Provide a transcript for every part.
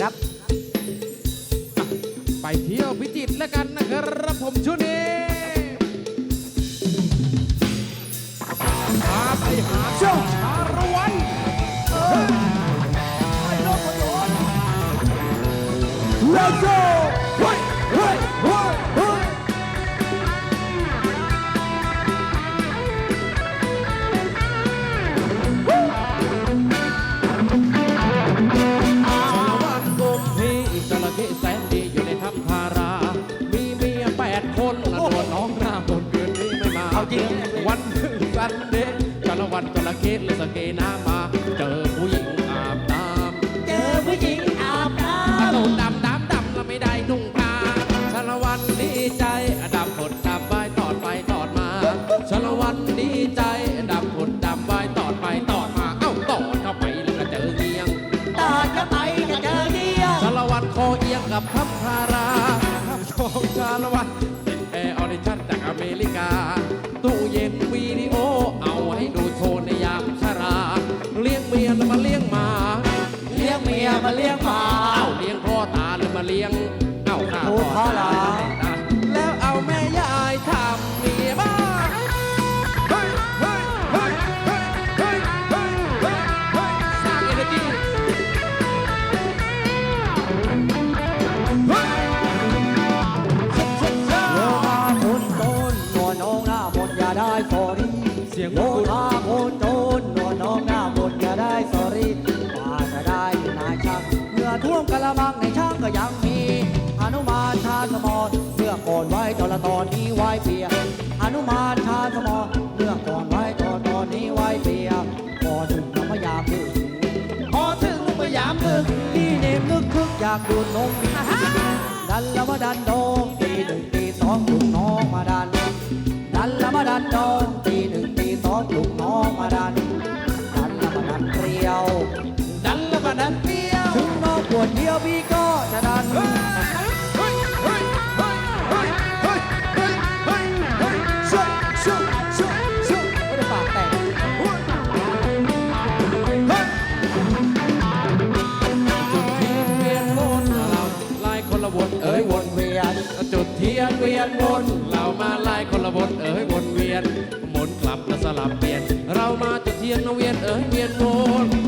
ครับ ไปเที่ยวพิจิตรแล้วกันนะครับผมช่วงนี้พาไปหาเจ้าชาละวัน Let's go เฮ้ยเหนึ่งสันเดย์ชาละวันจระเข้เลยสเกน้ำมา เจอผู้หญิงอาบน้ำเจอผู้หญิงอาบน้กระโดดดำดำดำแล้วไม่ได้นุ่งผ้าชาละวันดีใจดำผดดำใบตอดไปตอดมาชาละวันดีใจดำผดดำใบตอดไปตอดมาเอ้าตอดเข้าไปแล้วก็เจอเงียงำตอดเข้าไปจะเจอเดียวชาละวันคอเอียงกับพับพาราทับชองชาละวัน สียงโลคุณมาคนโตนนวดน้องหน้ามนต์อย่าได้สอรี่ว่าจะได้นายช่างเมื่อท่วมกะละมังในช่างก็ยังมีอนุมาชาสมอเมื่อก่อนไว้ตอนละตอนนี้ไว้เปียอนุมาชาสมอเมื่อก่อนไว้ตอนตอนนี้ไว้เปียพอถึงน้ำพยามดึกพอถึงพยายามดึกนี่เนมนึกคึกอยากดูดนมดันแล้วมาดันโดงตีหนึ่งตีสองลูกน้องมาดันดันแล้วมาดันโดง ช่วยช่วยช่วยไม่ได้ปากแตกเฮ้ยจุดเทียนเวียนวนเราไล่คนละวนเอ้ยวนเวียน จุดเทียนเวียนวนเรามาไล่คนละวนเอ้ยวนเวียนหมุนกลับแล้วสลับเปลี่ยน เรามาจุดเทียนเวียนเอ้ยเวียนวน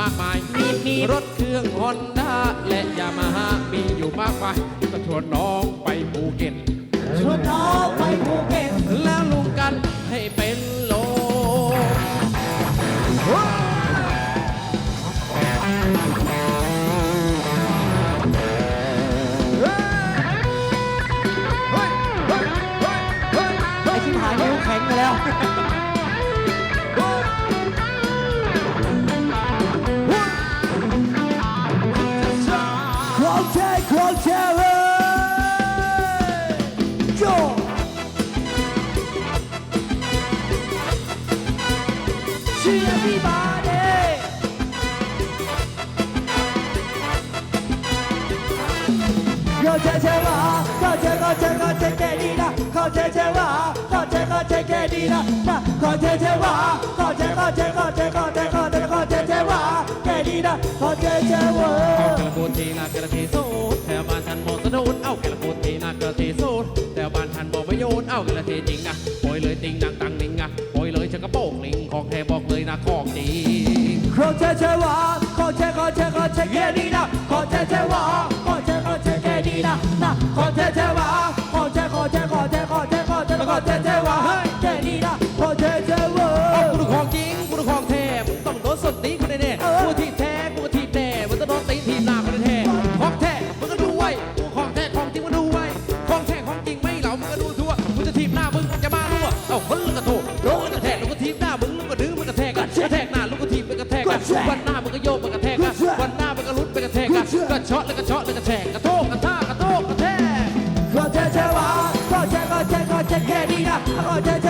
มีอยู่มากมายมีมีรถเครื่องฮอนด้าและยามาฮ่ามีอยู่มากมายก็ชวนน้องไปภูเก็ต ชวนน้องไปภูเก็ต โยเชเชว่าก็เชก็เชก็เชแค่นี้นะก็เชเชว่าก็เชก็เชแค่นี้นะนะก็เชเชว่าก็เชก็เชก็เชก็เชก็เชก็เชเชว่าแค่นี้นะก็เชเชว่าเอากระโปรงทีนากระทีสูดแถวบ้านฉันบอกสะดุดเอากระโปรงทีนากระทีสูดแถวบ้านฉันบอกประโยชน์เอากระทีจริงนะโอยเลยติงนังตังนิงอะโอยเลยฉันกระโปงลิงของแท้บอกเลยนะของจริงขอเชเชว่าขอเชขอเชขอเชแค่นี้นะขอเชเชว่าขอเชขอเช แค่นี้นะนะขอเชเชว่าขอเชขอเชขอเชขอเชขอเชขอเชเชว่าเฮ้ยแค่นี้นะ 大家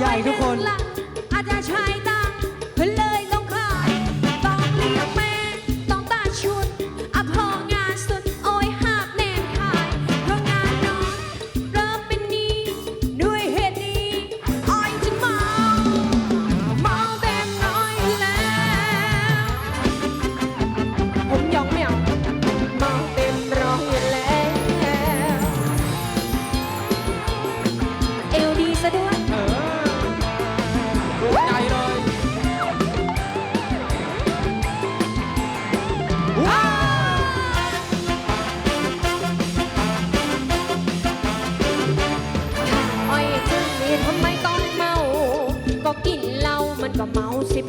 ใหญ่ทุกคน mal, se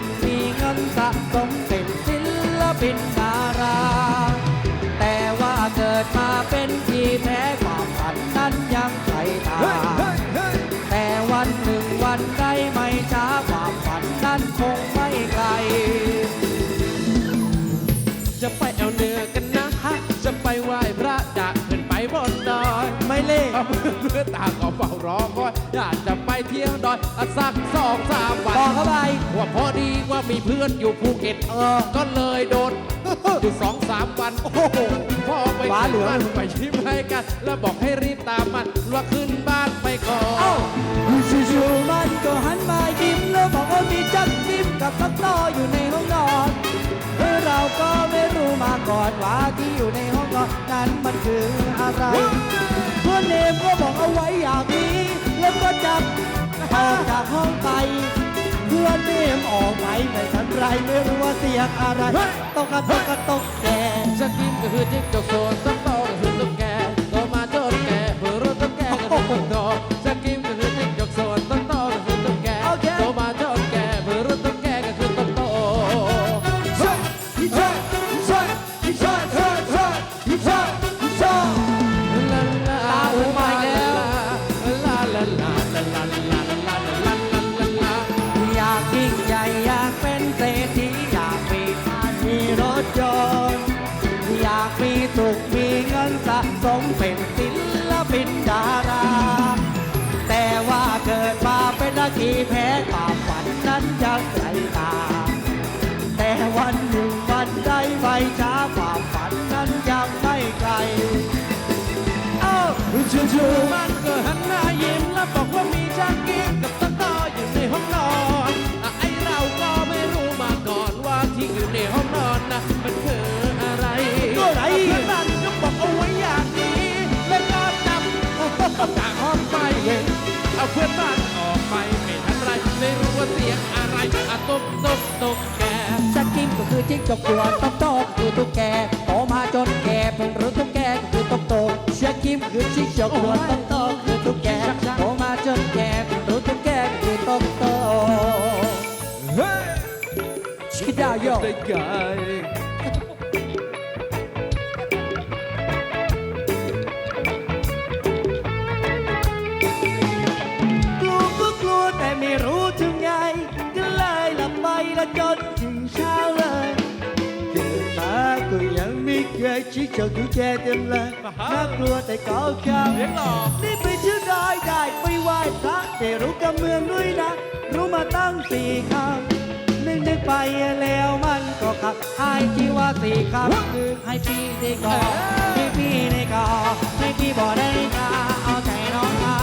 ขมีเงินสะสมเป็นศิลปินดารา แต่ว่าเกิดมาเป็นทีแท้ความฝันนั้นยังไกลตา แต่วันหนึ่งวันใดไม่ช้าความฝันนั้นคงไม่ไกล จะไปเอาเนื้อกันนะฮะ จะไปไหว้พระจะขึ้นไปบนดอย ไม่เล่เพื่อตาก็เฝ้ารอคอยอยากจะไป ที่ยวดอยสักสองสามวันบอกเขาไปว่าพอดีว่ามีเพื่อนอยู่ภูเก็ตเออก็เลยโดนอยู่สองสามวันโอ้โหพ่อไปบ้านหลงไปชิมให้กัน แล้วบอกให้รีบตามมันว่าขึ้นบ้านไปก่อนอยู่ๆมันก็หันมายิ้มแล้วบอกว่ามีจักจิ้มกับสักล้ออยู่ในห้องนอนเราก็ไม่รู้มาก่อนว่าที่อยู่ในห้องนอนนั้นมันคืออะไรเพื่อนเนมก็บอกเอาไว้อย่างนี้แล้วก็จับ ออกจากห้องไป เพื่อนเนมออกไปไม่ทันไรไม่รู้ว่าเสียงอะไร ต้องกระตกกระตกแก ฉันกินก็คือจิ้งจกโซน นบ้านออกไปไม่ทันไรไม่รู้ว่าเสียงอะไรอะตุ๊บตุ๊บตุ๊บแกสกิมก็คือจิ้งจกตัวต๊อกโตกคือตุ๊กแกโตมาจนแก่เพิ่งรู้ตุ๊กแกก็คือต๊อกโตเชียกิมคือจิ้งจกตัวต๊อกโตกคือตุ๊กแกโตมาจนแก่เพิ่งรู้ตุ๊กแกก็คือต๊อกโตชิคกี้ดาโย the guy แล้วจนถึงเช้าเลยเกิดมาก็ยังไม่เคยชิคจกดูแกเต็มเลยน่ากลัวแต่ก็คำเลี้ยงหล่อนี่ไปชื่อได้ได้ไปไหว้พระแต่รู้กำเมืองด้วยนะ รู้มาตั้งสี่คำนึกนึกไปแล้วมันก็ขับให้ที่ว่าสี่คำคือให้พี่ได้ก่อนให้พี่ได้ก่อนให้พี่บอกได้กาเอาใจน้องมา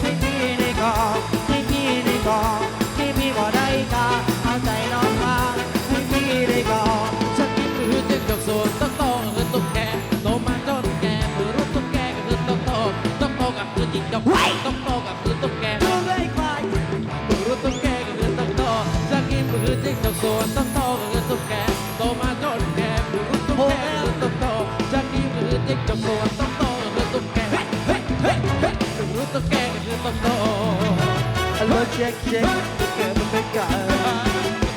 ให้พี่ได้ก่อนให้พี่ได้ก่อนให้พี่บอกได้กาเอา ใจน้องมาให้พี่ได้ก่อนฉันนี่คือจิ้งจกส่วนต้องโตก็คือตุ๊กแกโตมาจนแกคือรู้ตุ๊กแกก็คือตุ๊กโตตุ๊กโตก็คือจิ้งจกตุ๊กโตก็คือตุ๊กแกดูเลยควายรู้ตุ๊กแกก็คือตุ๊กโตฉันนี่คือจิ้งจกส่วนต้องโตก็คือตุ๊กแกโตมาจนแกคือรู้ตุ๊กแกก็คือตุ๊กโตฉันนี่คือจิ้งจกส่วนต้องโตก็คือตุ๊กแกเฮ้ยเฮ้ยเฮ้ยรู้ตุ๊กแกก็คือตุ๊กโต Alô, check, check, eu quero pegar.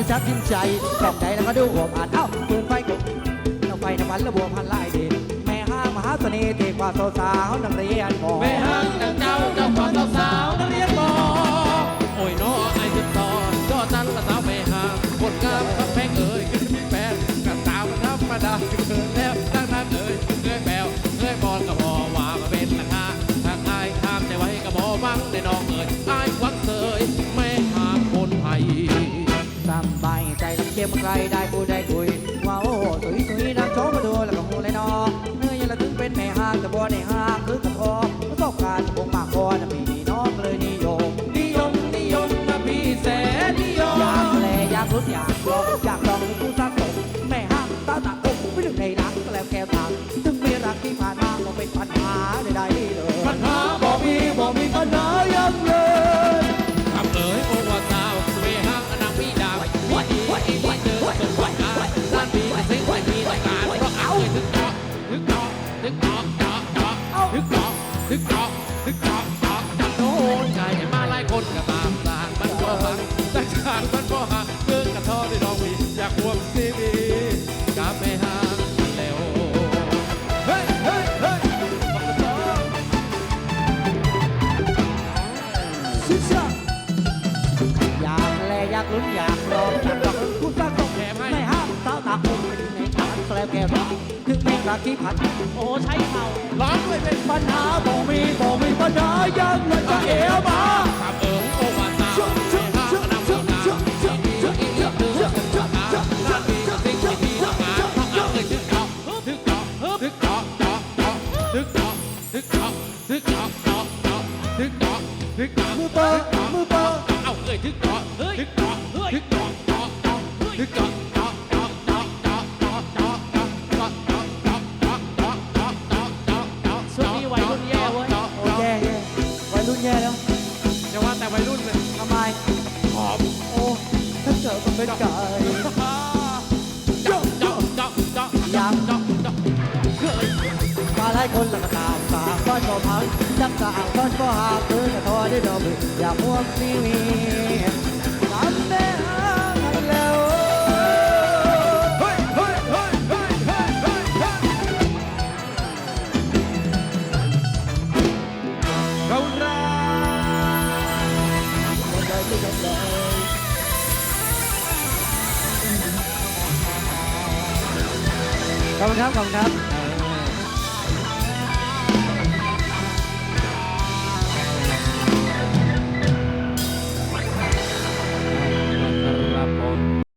สียนฉันก็ชักทิมใจกล่องไหนแล้วก็ดูหัวผ่านเอ้าปืนไฟกบเราไฟน้ำมันระบวพันไล่เด่นแม่ห้ามหาเสน่ห์เด็กกว่าสาวๆนักเรียนบอกแม่ห้างดังเจ้าเจ้าความสาวๆนักเรียนบอกโอ้ยน้อไอ้จุดต่อก็นั้นละสาวแม่ห้างคนงามคำแพงเอ่ย 伟大。 สักกี่ผัดโอ้ใช้เข่าล้างด้วยเป็นปัญหาบอกมีบอกมีปัญหายังไงายคนละตามปากก้อนก็พังจักสางก้อนก็หาพื้นกระทอได้ดอกอย่าพวกนี้มีลำแม่แล้วเรารักขอบคุณครับ ขอบคุณครับ